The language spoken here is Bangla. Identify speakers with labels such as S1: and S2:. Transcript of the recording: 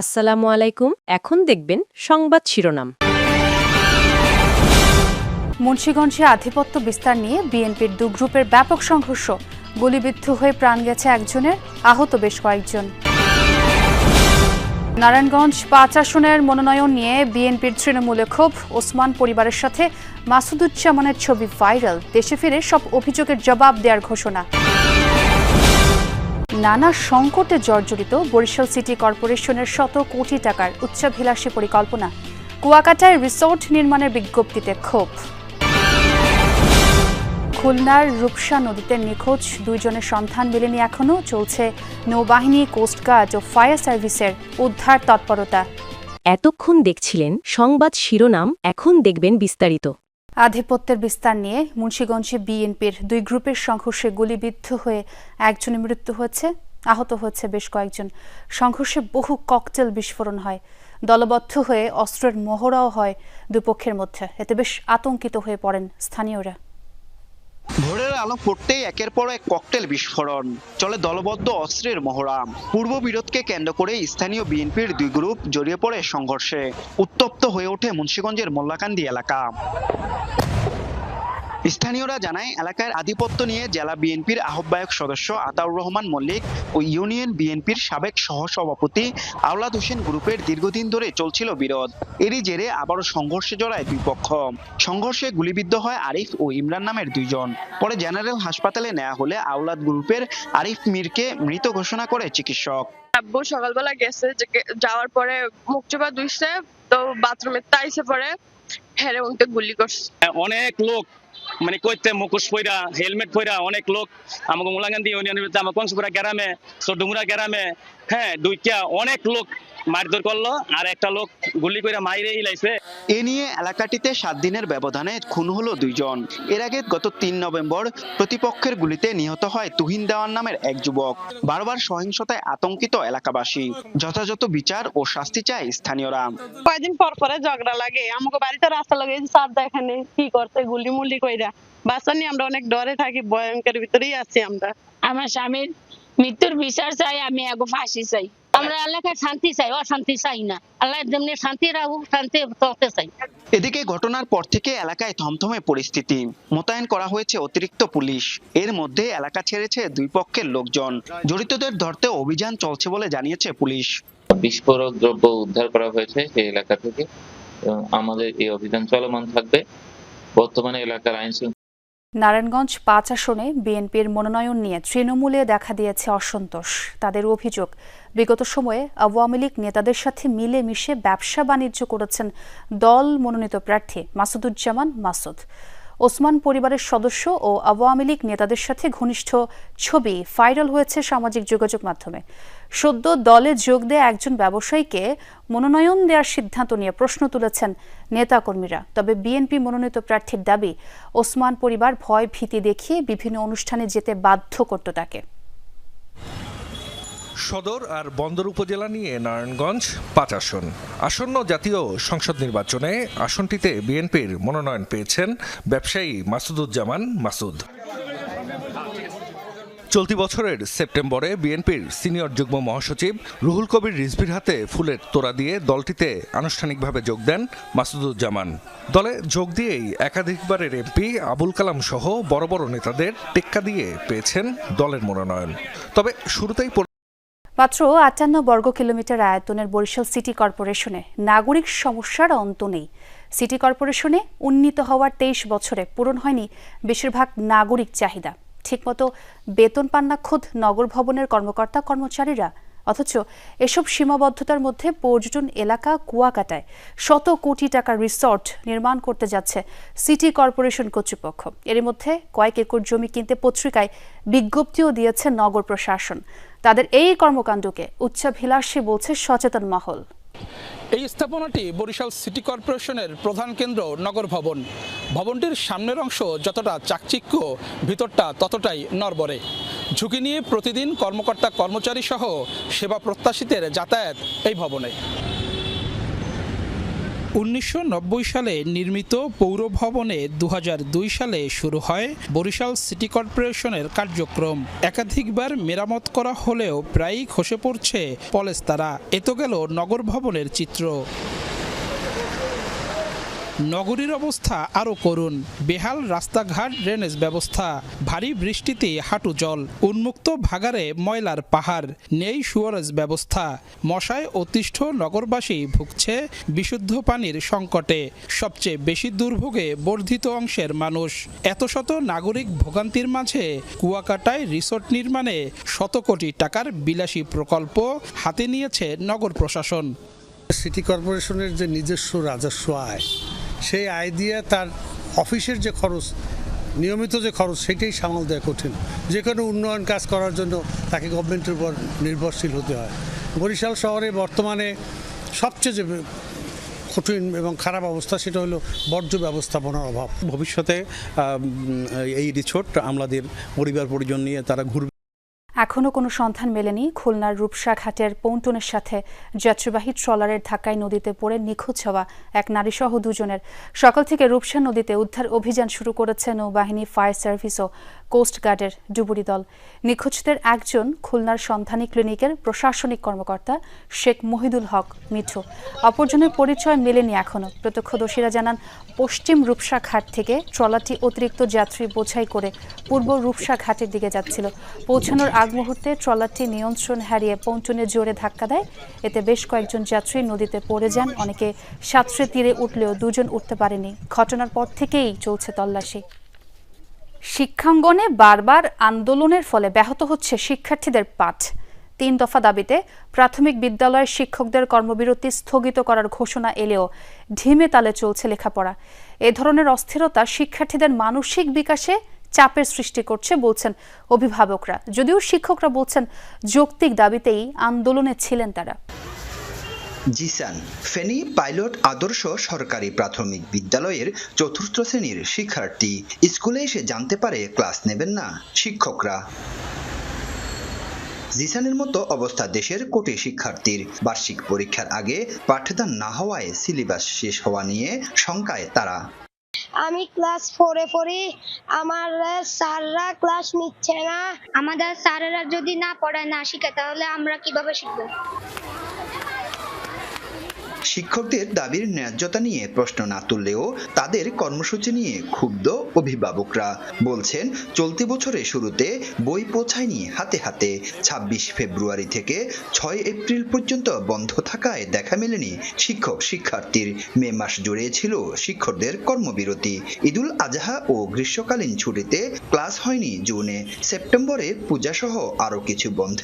S1: আসসালামু আলাইকুম এখন দেখবেন সংবাদ শিরোনাম মুন্সীগঞ্জে আধিপত্য বিস্তার নিয়ে বিএনপির দু গ্রুপের ব্যাপক সংঘর্ষ গুলিবিদ্ধ হয়ে প্রাণ গেছে একজনের আহত বেশ কয়েকজন নারায়ণগঞ্জ পাঁচ আসনের মনোনয়ন নিয়ে বিএনপির তৃণমূলে ক্ষোভ ওসমান পরিবারের সাথে মাসুদুজ্জামানের ছবি ভাইরাল দেশে ফিরে সব অভিযোগের জবাব দেওয়ার ঘোষণা নানা সংকটে জর্জরিত বরিশাল সিটি কর্পোরেশনের শত কোটি টাকার উচ্চাভিলাষী পরিকল্পনা কুয়াকাটায় রিসোর্ট নির্মাণের বিজ্ঞপ্তিতে ক্ষোভ খুলনার রূপসা নদীতে নিখোঁজ দুইজনের সন্ধান মেলেনি এখনও চলছে নৌবাহিনী কোস্টগার্ড ও ফায়ার সার্ভিসের উদ্ধার তৎপরতা এতক্ষণ দেখছিলেন সংবাদ শিরোনাম এখন দেখবেন বিস্তারিত আধিপত্যের বিস্তার নিয়ে মুন্সীগঞ্জে বিএনপির দুই গ্রুপের সংঘর্ষে গুলিবিদ্ধ হয়ে একজনের মৃত্যু হয়েছে আহত হয়েছে বেশ কয়েকজন সংঘর্ষে বহু ককটেল বিস্ফোরণ হয় দলবদ্ধ হয়ে অস্ত্রের মহড়াও হয় দুপক্ষের মধ্যে এতে বেশ আতঙ্কিত হয়ে পড়েন স্থানীয়রা
S2: ভোরের আলো ফুটতেই একের পর এক ককটেল বিস্ফোরণ চলে দলবদ্ধ অস্ত্রের মহড়া পূর্ব বিরোধকে কেন্দ্র করে স্থানীয় বিএনপির দুই গ্রুপ জড়িয়ে পড়ে সংঘর্ষে উত্তপ্ত হয়ে ওঠে মুন্সীগঞ্জের মোল্লাকান্দি এলাকা স্থানীয়রা জানায় এলাকার আধিপত্য নিয়ে জেলা বিএনপির আহ্বায়ক সদস্য আতাউর রহমান মল্লিক ও ইউনিয়ন বিএনপির সাবেক সহসভাপতি আওলাদ হোসেন গ্রুপের দীর্ঘদিন ধরে চলছিল বিরোধ এরই জেরে আবারও সংঘর্ষে জড়ায় দুই পক্ষ সংঘর্ষে গুলিবিদ্ধ হয় আরিফ ও ইমরান নামের দুইজন পরে জেনারেল হাসপাতালে নেওয়া হলে আওলাদ গ্রুপের আরিফ মীরকে মৃত ঘোষণা করে চিকিৎসক
S3: আব্বু সকালবেলা গেছে যাওয়ার পরে মুখ চোপা দুইছে তো বাথরুমে তাইছে পরে হেরে উনতে গুলি করছে
S4: হ্যাঁ, অনেক লোক মানে কইতে মুখোশ পয়রা হেলমেট পয়রা অনেক লোক আমাকে দিয়ে ইউনিয়নের ভিতরে আমার কংসপুরা গ্রামে ডুমুরা গ্রামে হ্যাঁ দুইটা অনেক লোক মারধর করলো আর একটা লোক গুলি করে মাইরে ইলাইছে
S2: এ নিয়ে এলাকাটিতে সাত দিনের ব্যবধানে খুন হলো দুইজন এর আগে গত তিন নভেম্বর প্রতিপক্ষের গুলিতে নিহত হয় তুহিন দেওয়ান নামের এক যুবক বারবার সহিংসতায় আতঙ্কিত এলাকাবাসী যথাযথ বিচার ও শাস্তি চায় স্থানীয়রা
S5: কয়েকদিন পর পরে ঝগড়া লাগে আমাকে বাড়িতে রাস্তা লাগে সাপ দেখেনি কি করতে গুলি মুলি কই বাইরা বাসা নিয়ে আমরা অনেক ডরে থাকি ভয়ঙ্কর ভিতরেই আছি আমরা
S6: আমার স্বামীর মৃত্যুর বিচার চাই আমি আগে ফাঁসি চাই আমরা আল্লাহকে শান্তি চাই অশান্তি চাই না আল্লাহ যেমনি শান্তি রাখুক শান্তি চলতে চাই
S2: এদিকে ঘটনার পর থেকে এলাকায় থমথমে পরিস্থিতি মোতায়েন করা হয়েছে অতিরিক্ত পুলিশ এর মধ্যে এলাকা ছেড়েছে দুই পক্ষের লোকজন জড়িতদের ধরতে অভিযান চলছে বলে জানিয়েছে পুলিশ
S7: বিস্ফোরক দ্রব্য উদ্ধার করা হয়েছে সেই এলাকা থেকে আমাদের এই অভিযান চলমান থাকবে বর্তমানে এলাকার আইন
S1: নারায়ণগঞ্জ পাঁচ আসনে বিএনপির মনোনয়ন নিয়ে তৃণমূলে দেখা দিয়েছে অসন্তোষ তাদের অভিযোগ বিগত সময়ে আওয়ামী লীগ নেতাদের সাথে মিলে মিশে ব্যবসা বাণিজ্য করেছেন দল মনোনীত প্রার্থী মাসুদুজ্জামান মাসুদ ওসমান পরিবারের সদস্য ও আওয়ামী লীগ নেতাদের সাথে ঘনিষ্ঠ ছবি ভাইরাল হয়েছে সামাজিক যোগাযোগ মাধ্যমে সদ্য দলে যোগ দেয়া একজন ব্যবসায়ীকে মনোনয়ন দেওয়ার সিদ্ধান্ত নিয়ে প্রশ্ন তুলেছেন নেতাকর্মীরা তবে বিএনপি মনোনীত প্রার্থীর দাবি ওসমান পরিবার ভয় ভীতি দেখিয়ে বিভিন্ন অনুষ্ঠানে যেতে বাধ্য করত তাকে
S2: সদর আর বন্দর উপজেলা নিয়ে নারায়ণগঞ্জ পাঁচ আসন আসন্ন জাতীয় সংসদ নির্বাচনে আসনটিতে বিএনপির মনোনয়ন পেয়েছেন ব্যবসায়ী মাসুদুজ্জামান মাসুদ চলতি বছরের সেপ্টেম্বরে বিএনপির সিনিয়র যুগ্ম মহাসচিব রুহুল কবির রিজভির হাতে ফুলের তোড়া দিয়ে দলটিতে আনুষ্ঠানিকভাবে যোগ দেন মাসুদুজ্জামান দলে যোগ দিয়েই একাধিকবারের এমপি আবুল কালাম সহ বড় বড় নেতাদের টেক্কা দিয়ে পেয়েছেন দলের মনোনয়ন তবে শুরুতেই
S1: মাত্র আটান্ন বর্গ কিলোমিটার আয়তনের বরিশাল সিটি কর্পোরেশনে নাগরিক সমস্যার অন্ত নেই সিটি কর্পোরেশনে উন্নীত হওয়ার তেইশ বছরে পূরণ হয়নি বেশিরভাগ নাগরিক চাহিদা ঠিকমতো বেতন পান না খোদ নগর ভবনের কর্মকর্তা কর্মচারীরা অথচ এসব সীমাবদ্ধতার মধ্যে পর্যটন এলাকা কুয়াকাটায় শত কোটি টাকার রিসর্ট নির্মাণ করতে যাচ্ছে সিটি কর্পোরেশন কর্তৃপক্ষ এর মধ্যে কয়েক একর জমি কিনতে পত্রিকায় বিজ্ঞপ্তিও দিয়েছে নগর প্রশাসন তাদের এই কর্মকাণ্ডকে উচ্চাভিলাষী বলছে সচেতন মহল
S2: এই স্থাপনাটি বরিশাল সিটি কর্পোরেশনের প্রধান কেন্দ্র নগর ভবন ভবনটির সামনের অংশ যতটা চাকচিক্য ভিতরটা ততটাই নরবরে ঝুঁকি নিয়ে প্রতিদিন কর্মকর্তা কর্মচারী সহ সেবা প্রত্যাশীদের যাতায়াত এই ভবনে উনিশশো সালে নির্মিত পৌর ভবনে দু সালে শুরু হয় বরিশাল সিটি কর্পোরেশনের কার্যক্রম একাধিকবার মেরামত করা হলেও প্রায়ই খসে পড়ছে পলেস্তারা এত গেল নগর ভবনের চিত্র নগরীর অবস্থা আরও করুন বেহাল রাস্তাঘাট ড্রেনেজ ব্যবস্থা ভারী বৃষ্টিতে হাঁটু জল উন্মুক্ত ভাগারে ময়লার পাহাড় নেই সুয়ারেজ ব্যবস্থা মশায় অতিষ্ঠ নগরবাসী ভুগছে বিশুদ্ধ পানির সংকটে সবচেয়ে বেশি দুর্ভোগে বর্ধিত অংশের মানুষ এত শত নাগরিক ভোগান্তির মাঝে কুয়াকাটায় রিসোর্ট নির্মাণে শত কোটি টাকার বিলাসী প্রকল্প হাতে নিয়েছে নগর প্রশাসন
S8: সিটি কর্পোরেশনের যে নিজস্ব রাজস্ব আয় সেই আয় দিয়ে তার অফিসের যে খরচ নিয়মিত যে খরচ সেটাই সামাল দেওয়া কঠিন যে কোনো উন্নয়ন কাজ করার জন্য তাকে গভর্নমেন্টের উপর নির্ভরশীল হতে হয় বরিশাল শহরে বর্তমানে সবচেয়ে যে কঠিন এবং খারাপ অবস্থা সেটা হলো বর্জ্য ব্যবস্থাপনার অভাব
S9: ভবিষ্যতে এই রিসোর্ট আমলাদের পরিবার পরিজন নিয়ে তারা ঘুরবে
S1: এখনও কোনো সন্ধান মেলেনি খুলনার রূপসা ঘাটের পৌন্টনের সাথে যাত্রীবাহী ট্রলারের ধাক্কায় নদীতে পড়ে নিখোঁজ হওয়া এক নারীসহ দুজনের সকাল থেকে রূপসা নদীতে উদ্ধার অভিযান শুরু করেছে নৌবাহিনী ফায়ার সার্ভিস ও কোস্টগার্ডের ডুবুরি দল নিখোঁজদের একজন খুলনার সন্ধানী ক্লিনিকের প্রশাসনিক কর্মকর্তা শেখ মহিদুল হক মিঠু অপরজনের পরিচয় মেলেনি এখনও প্রত্যক্ষদর্শীরা জানান পশ্চিম রূপসা ঘাট থেকে ট্রলারটি অতিরিক্ত যাত্রী বোঝাই করে পূর্ব রূপসা ঘাটের দিকে যাচ্ছিল পৌঁছানোর আগ মুহূর্তে ট্রলারটি নিয়ন্ত্রণ হারিয়ে পৌঁছনে জোরে ধাক্কা দেয় এতে বেশ কয়েকজন যাত্রী নদীতে পড়ে যান অনেকে সাঁতরে তীরে উঠলেও দুজন উঠতে পারেনি ঘটনার পর থেকেই চলছে তল্লাশি শিক্ষাঙ্গনে বারবার আন্দোলনের ফলে ব্যাহত হচ্ছে শিক্ষার্থীদের পাঠ তিন দফা দাবিতে প্রাথমিক বিদ্যালয়ের শিক্ষকদের কর্মবিরতি স্থগিত করার ঘোষণা এলেও ঢিমে তালে চলছে লেখাপড়া এ ধরনের অস্থিরতা শিক্ষার্থীদের মানসিক বিকাশে চাপের সৃষ্টি করছে বলছেন অভিভাবকরা যদিও শিক্ষকরা বলছেন যৌক্তিক দাবিতেই আন্দোলনে ছিলেন তারা
S10: জিসান ফেনী পাইলট আদর্শ সরকারি প্রাথমিক বিদ্যালয়ের চতুর্থ শ্রেণীর শিক্ষার্থী স্কুলে এসে জানতে পারে ক্লাস নেবেন না শিক্ষকরা জিসানের মতো অবস্থা দেশের কোটি শিক্ষার্থীর বার্ষিক পরীক্ষার আগে পাঠদান না হওয়ায় সিলেবাস শেষ হওয়া নিয়ে শঙ্কায় তারা
S11: আমি ক্লাস ফোরে পড়ি আমার স্যাররা ক্লাস নিচ্ছে না আমাদের স্যারেরা যদি না পড়ায় না শিখে তাহলে আমরা কিভাবে শিখবো
S10: শিক্ষকদের দাবির ন্যায্যতা নিয়ে প্রশ্ন না তুললেও তাদের কর্মসূচি নিয়ে ক্ষুব্ধ অভিভাবকরা বলছেন চলতি বছরের শুরুতে বই পৌঁছায়নি হাতে হাতে ২৬ ফেব্রুয়ারি থেকে ছয় এপ্রিল পর্যন্ত বন্ধ থাকায় দেখা মেলেনি শিক্ষক শিক্ষার্থীর মে মাস জুড়ে ছিল শিক্ষকদের কর্মবিরতি ঈদুল আজহা ও গ্রীষ্মকালীন ছুটিতে ক্লাস হয়নি জুনে সেপ্টেম্বরে পূজাসহ আরও কিছু বন্ধের